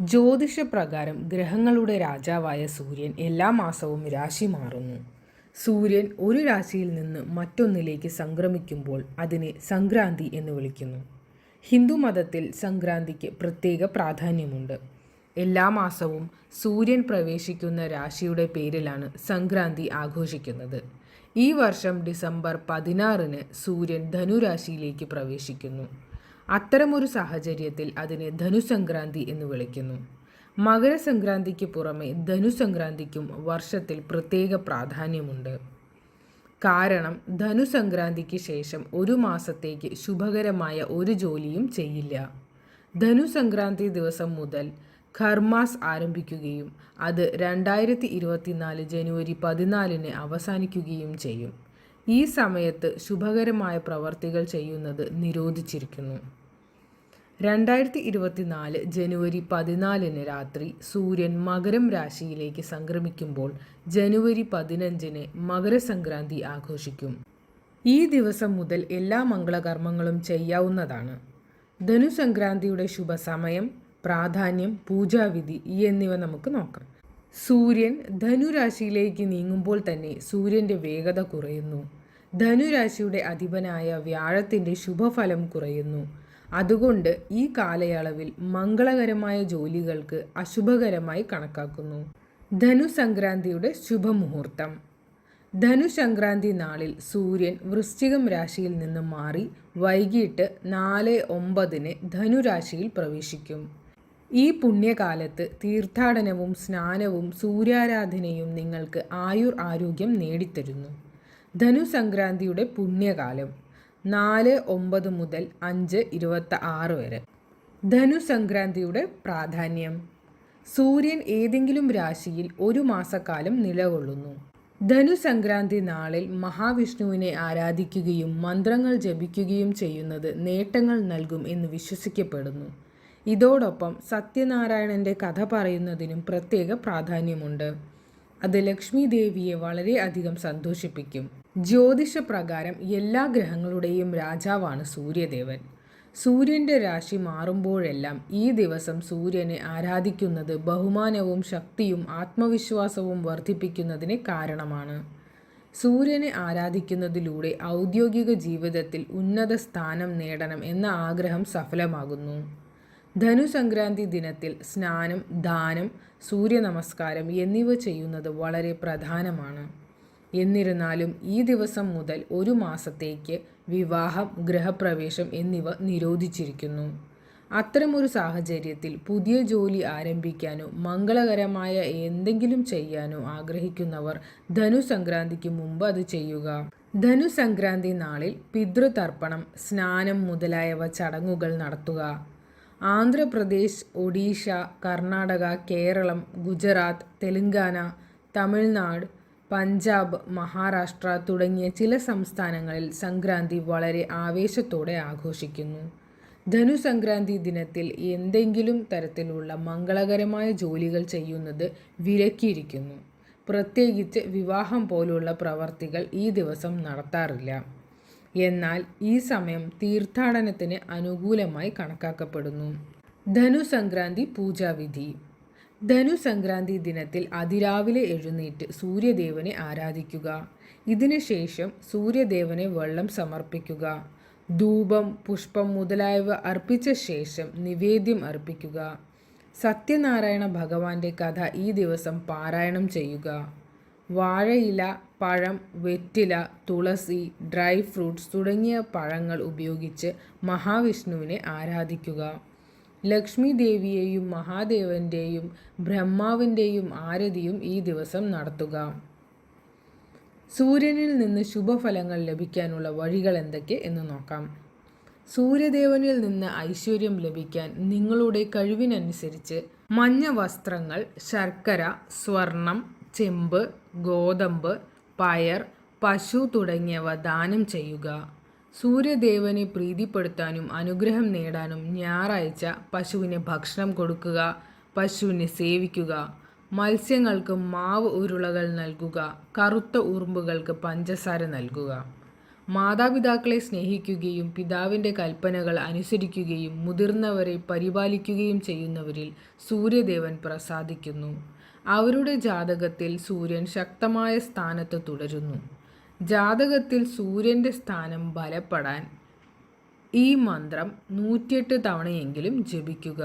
ജ്യോതിഷപ്രകാരം ഗ്രഹങ്ങളുടെ രാജാവായ സൂര്യൻ എല്ലാ മാസവും രാശി മാറുന്നു. സൂര്യൻ ഒരു രാശിയിൽ നിന്ന് മറ്റൊന്നിലേക്ക് സംക്രമിക്കുമ്പോൾ അതിനെ സംക്രാന്തി എന്ന് വിളിക്കുന്നു. ഹിന്ദു മതത്തിൽ സംക്രാന്തിക്ക് പ്രത്യേക പ്രാധാന്യമുണ്ട്. എല്ലാ മാസവും സൂര്യൻ പ്രവേശിക്കുന്ന രാശിയുടെ പേരിലാണ് സംക്രാന്തി ആഘോഷിക്കുന്നത്. ഈ വർഷം ഡിസംബർ പതിനാറിന് സൂര്യൻ ധനുരാശിയിലേക്ക് പ്രവേശിക്കുന്നു. അത്തരമൊരു സാഹചര്യത്തിൽ അതിനെ ധനുസംക്രാന്തി എന്ന് വിളിക്കുന്നു. മകരസംക്രാന്തിക്ക് പുറമെ ധനുസംക്രാന്തിക്കും വർഷത്തിൽ പ്രത്യേക പ്രാധാന്യമുണ്ട്. കാരണം ധനുസംക്രാന്തിക്ക് ശേഷം ഒരു മാസത്തേക്ക് ശുഭകരമായ ഒരു ജോലിയും ചെയ്യില്ല. ധനുസംക്രാന്തി ദിവസം മുതൽ ഖർമാസ് ആരംഭിക്കുകയും അത് രണ്ടായിരത്തി ഇരുപത്തിനാല് ജനുവരി പതിനാലിന് അവസാനിക്കുകയും ചെയ്യും. ഈ സമയത്ത് ശുഭകരമായ പ്രവർത്തികൾ ചെയ്യുന്നത് നിരോധിച്ചിരിക്കുന്നു. രണ്ടായിരത്തി ഇരുപത്തിനാല് ജനുവരി പതിനാലിന് രാത്രി സൂര്യൻ മകരം രാശിയിലേക്ക് സംക്രമിക്കുമ്പോൾ ജനുവരി പതിനഞ്ചിന് മകരസംക്രാന്തി ആഘോഷിക്കും. ഈ ദിവസം മുതൽ എല്ലാ മംഗളകർമ്മങ്ങളും ചെയ്യാവുന്നതാണ്. ധനുസംക്രാന്തിയുടെ ശുഭസമയം പ്രാധാന്യം പൂജാവിധി എന്നിവ നമുക്ക് നോക്കാം. സൂര്യൻ ധനുരാശിയിലേക്ക് നീങ്ങുമ്പോൾ തന്നെ സൂര്യന്റെ വേഗത കുറയുന്നു. ധനുരാശിയുടെ അധിപനായ വ്യാഴത്തിന്റെ ശുഭഫലം കുറയുന്നു. അതുകൊണ്ട് ഈ കാലയളവിൽ മംഗളകരമായ ജോലികൾക്ക് അശുഭകരമായി കണക്കാക്കുന്നു. ധനുസംക്രാന്തിയുടെ ശുഭമുഹൂർത്തം. ധനുസംക്രാന്തി നാളിൽ സൂര്യൻ വൃശ്ചികം രാശിയിൽ നിന്ന് മാറി വൈകിട്ട് നാല് ഒമ്പതിന് ധനുരാശിയിൽ പ്രവേശിക്കും. ഈ പുണ്യകാലത്ത് തീർത്ഥാടനവും സ്നാനവും സൂര്യാരാധനയും നിങ്ങൾക്ക് ആയുർ ആരോഗ്യം നേടിത്തരുന്നു. ധനുസംക്രാന്തിയുടെ പുണ്യകാലം നാല് ഒമ്പത് മുതൽ അഞ്ച് ഇരുപത്തി ആറ് വരെ. ധനുസംക്രാന്തിയുടെ പ്രാധാന്യം. സൂര്യൻ ഏതെങ്കിലും രാശിയിൽ ഒരു മാസക്കാലം നിലകൊള്ളുന്നു. ധനുസംക്രാന്തി നാളിൽ മഹാവിഷ്ണുവിനെ ആരാധിക്കുകയും മന്ത്രങ്ങൾ ജപിക്കുകയും ചെയ്യുന്നത് നേട്ടങ്ങൾ നൽകും എന്ന് വിശ്വസിക്കപ്പെടുന്നു. ഇതോടൊപ്പം സത്യനാരായണന്റെ കഥ പറയുന്നതിനും പ്രത്യേക പ്രാധാന്യമുണ്ട്. അത് ലക്ഷ്മി ദേവിയെ വളരെയധികം സന്തോഷിപ്പിക്കും. ജ്യോതിഷപ്രകാരം എല്ലാ ഗ്രഹങ്ങളുടെയും രാജാവാണ് സൂര്യദേവൻ. സൂര്യന്റെ രാശി മാറുമ്പോഴെല്ലാം ഈ ദിവസം സൂര്യനെ ആരാധിക്കുന്നത് ബഹുമാനവും ശക്തിയും ആത്മവിശ്വാസവും വർദ്ധിപ്പിക്കുന്നതിന് കാരണമാണ്. സൂര്യനെ ആരാധിക്കുന്നതിലൂടെ ഔദ്യോഗിക ജീവിതത്തിൽ ഉന്നത സ്ഥാനം നേടണം എന്ന ആഗ്രഹം സഫലമാകുന്നു. ധനുസംക്രാന്തി ദിനത്തിൽ സ്നാനം ദാനം സൂര്യ നമസ്കാരം എന്നിവ ചെയ്യുന്നത് വളരെ പ്രധാനമാണ്. എന്നിരുന്നാലും ഈ ദിവസം മുതൽ ഒരു മാസത്തേക്ക് വിവാഹം ഗൃഹപ്രവേശം എന്നിവ നിരോധിച്ചിരിക്കുന്നു. അത്തരമൊരു സാഹചര്യത്തിൽ പുതിയ ജോലി ആരംഭിക്കാനോ മംഗളകരമായ എന്തെങ്കിലും ചെയ്യാനോ ആഗ്രഹിക്കുന്നവർ ധനുസംക്രാന്തിക്ക് മുമ്പ് അത് ചെയ്യുക. ധനുസംക്രാന്തി നാളിൽ പിതൃതർപ്പണം സ്നാനം മുതലായവ ചടങ്ങുകൾ നടത്തുക. ആന്ധ്രാപ്രദേശ് ഒഡീഷ കർണാടക കേരളം ഗുജറാത്ത് തെലങ്കാന തമിഴ്നാട് പഞ്ചാബ് മഹാരാഷ്ട്ര തുടങ്ങിയ ചില സംസ്ഥാനങ്ങളിൽ സംക്രാന്തി വളരെ ആവേശത്തോടെ ആഘോഷിക്കുന്നു. ധനുസംക്രാന്തി ദിനത്തിൽ എന്തെങ്കിലും തരത്തിലുള്ള മംഗളകരമായ ജോലികൾ ചെയ്യുന്നത് വിലക്കിയിരിക്കുന്നു. പ്രത്യേകിച്ച് വിവാഹം പോലുള്ള പ്രവർത്തികൾ ഈ ദിവസം നടത്താറില്ല. എന്നാൽ ഈ സമയം തീർത്ഥാടനത്തിന് അനുകൂലമായി കണക്കാക്കപ്പെടുന്നു. ധനു ധനുസംക്രാന്തി പൂജാവിധി. ധനുസംക്രാന്തി ദിനത്തിൽ അതിരാവിലെ എഴുന്നേറ്റ് സൂര്യദേവനെ ആരാധിക്കുക. ഇതിനുശേഷം സൂര്യദേവനെ വെള്ളം സമർപ്പിക്കുക. ധൂപം പുഷ്പം മുതലായവ അർപ്പിച്ച ശേഷം നിവേദ്യം അർപ്പിക്കുക. സത്യനാരായണ ഭഗവാന്റെ കഥ ഈ ദിവസം പാരായണം ചെയ്യുക. വാഴയില പഴം വെറ്റില തുളസി ഡ്രൈ ഫ്രൂട്ട്സ് തുടങ്ങിയ പഴങ്ങൾ ഉപയോഗിച്ച് മഹാവിഷ്ണുവിനെ ആരാധിക്കുക. ലക്ഷ്മി ദേവിയെയും മഹാദേവന്റെയും ബ്രഹ്മാവിന്റെയും ആരതിയും ഈ ദിവസം നടത്തുക. സൂര്യനിൽ നിന്ന് ശുഭഫലങ്ങൾ ലഭിക്കാനുള്ള വഴികൾ എന്തൊക്കെ എന്ന് നോക്കാം. സൂര്യദേവനിൽ നിന്ന് ഐശ്വര്യം ലഭിക്കാൻ നിങ്ങളുടെ കഴിവിനനുസരിച്ച് മഞ്ഞ വസ്ത്രങ്ങൾ ശർക്കര സ്വർണം ചെമ്പ് ഗോതമ്പ് പയർ പശു തുടങ്ങിയവ ദാനം ചെയ്യുക. സൂര്യദേവനെ പ്രീതിപ്പെടുത്താനും അനുഗ്രഹം നേടാനും ഞായറാഴ്ച പശുവിന് ഭക്ഷണം കൊടുക്കുക പശുവിനെ സേവിക്കുക. മത്സ്യങ്ങൾക്ക് മാവ് ഉരുളകൾ നൽകുക കറുത്ത ഉറുമ്പുകൾക്ക് പഞ്ചസാര നൽകുക. മാതാപിതാക്കളെ സ്നേഹിക്കുകയും പിതാവിന്റെ കൽപ്പനകൾ അനുസരിക്കുകയും മുതിർന്നവരെ പരിപാലിക്കുകയും ചെയ്യുന്നവരിൽ സൂര്യദേവൻ പ്രസാദിക്കുന്നു. അവരുടെ ജാതകത്തിൽ സൂര്യൻ ശക്തമായ സ്ഥാനത്ത് തുടരുന്നു. ജാതകത്തിൽ സൂര്യന്റെ സ്ഥാനം ബലപ്പെടാൻ ഈ മന്ത്രം നൂറ്റിയെട്ട് തവണയെങ്കിലും ജപിക്കുക.